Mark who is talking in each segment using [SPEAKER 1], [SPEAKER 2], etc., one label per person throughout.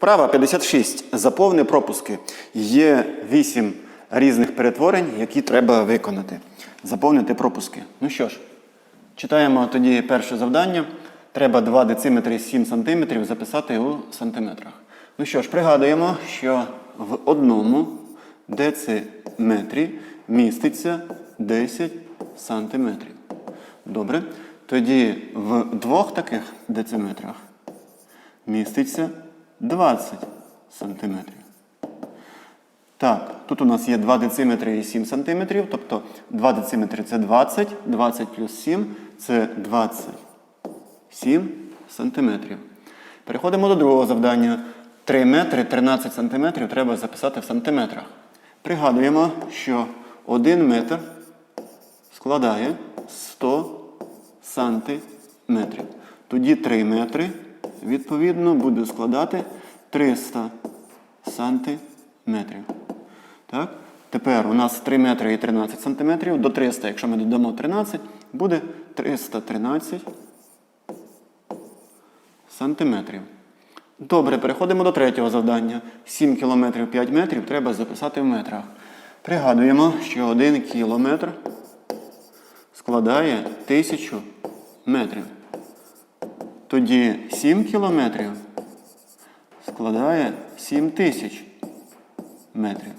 [SPEAKER 1] Вправа 56. Заповни пропуски. Є 8 різних перетворень, які треба виконати. Заповнити пропуски. Ну що ж, читаємо тоді перше завдання. Треба 2 дециметри 7 сантиметрів записати у сантиметрах. Ну що ж, пригадуємо, що в одному дециметрі міститься 10 сантиметрів. Добре. Тоді в двох таких дециметрах міститься 20 сантиметрів. Так, тут у нас є 2 дециметри і 7 сантиметрів, тобто 2 дециметри це 20, 20 плюс 7 це 27 сантиметрів. Переходимо до другого завдання. 3 метри 13 сантиметрів треба записати в сантиметрах. Пригадуємо, що 1 метр складає 100 сантиметрів. Тоді 3 метри, відповідно, буде складати 300 сантиметрів. Так? Тепер у нас 3 метри і 13 сантиметрів. До 300, якщо ми додамо 13, буде 313 сантиметрів. Добре, переходимо до третього завдання. 7 кілометрів 5 метрів треба записати в метрах. Пригадуємо, що 1 кілометр складає 1000 метрів. Тоді 7 кілометрів складає 7 тисяч метрів.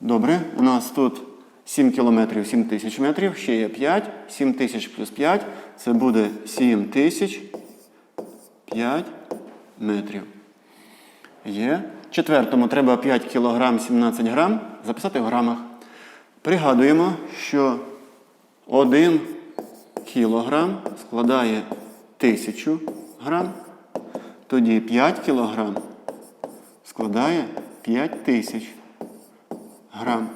[SPEAKER 1] Добре, у нас тут 7 кілометрів 7 тисяч метрів, ще є 5. 7 тисяч плюс 5 це буде 7 тисяч 5 метрів. Є. Четвертому треба 5 кілограм 17 грам записати в грамах. Пригадуємо, що 1 кілограм складає 1000 грам. Тоді 5 кілограм складає 5000 грам.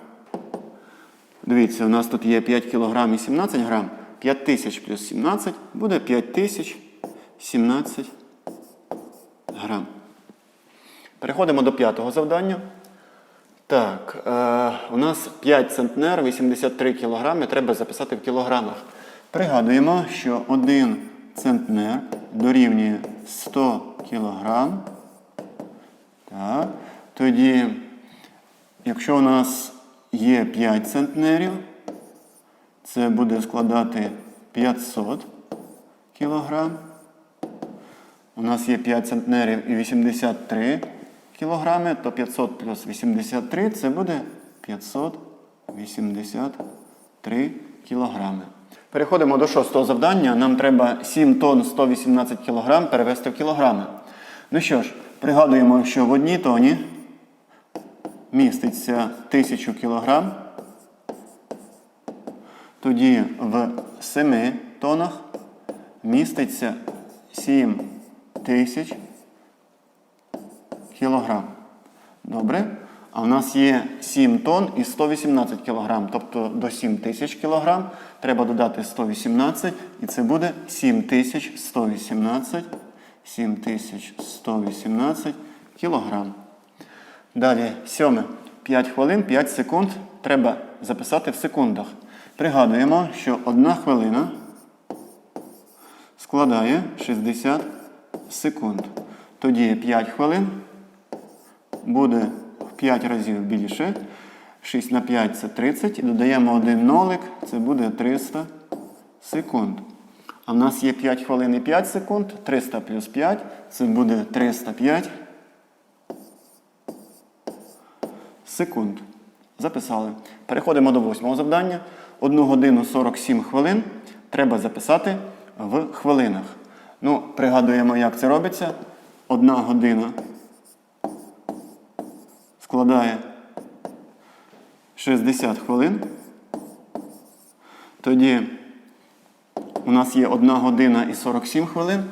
[SPEAKER 1] Дивіться, у нас тут є 5 кілограм і 17 грам. 5000 плюс 17 буде 5017 грам. Переходимо до п'ятого завдання. Так, е, у нас 5 центнер, 83 кілограми треба записати в кілограмах. Пригадуємо, що 1 центнер дорівнює 100 кілограм. Так. Тоді, якщо у нас є 5 центнерів, це буде складати 500 кілограм. У нас є 5 центнерів і 83 кілограми, то 500 плюс 83 це буде 583 кілограми. Переходимо до шостого завдання. Нам треба 7 тонн 118 кілограм перевести в кілограми. Ну що ж, пригадуємо, що в одній тоні міститься 1000 кілограм. Тоді в 7 тонах міститься 7 тисяч кілограм. Добре? А в нас є 7 тонн і 118 кілограм. Тобто до 7 тисяч кілограм треба додати 118, і це буде 7118 7118 кілограм. Далі, сьоме. 5 хвилин, 5 секунд треба записати в секундах. Пригадуємо, що 1 хвилина складає 60 секунд. Тоді 5 хвилин буде 5 разів більше. 6 на 5 це 30. Додаємо один нолик, це буде 300 секунд. А в нас є 5 хвилин і 5 секунд. 300 плюс 5 це буде 305 секунд. Записали. Переходимо до восьмого завдання. 1 годину 47 хвилин треба записати в хвилинах. Ну, пригадуємо, як це робиться. Одна година складає 60 хвилин. Тоді у нас є 1 година і 47 хвилин.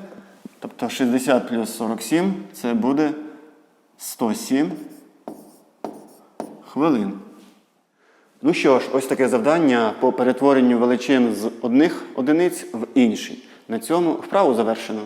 [SPEAKER 1] Тобто 60 плюс 47 це буде 107 хвилин. Ну що ж, ось таке завдання по перетворенню величин з одних одиниць в інші. На цьому вправу завершено.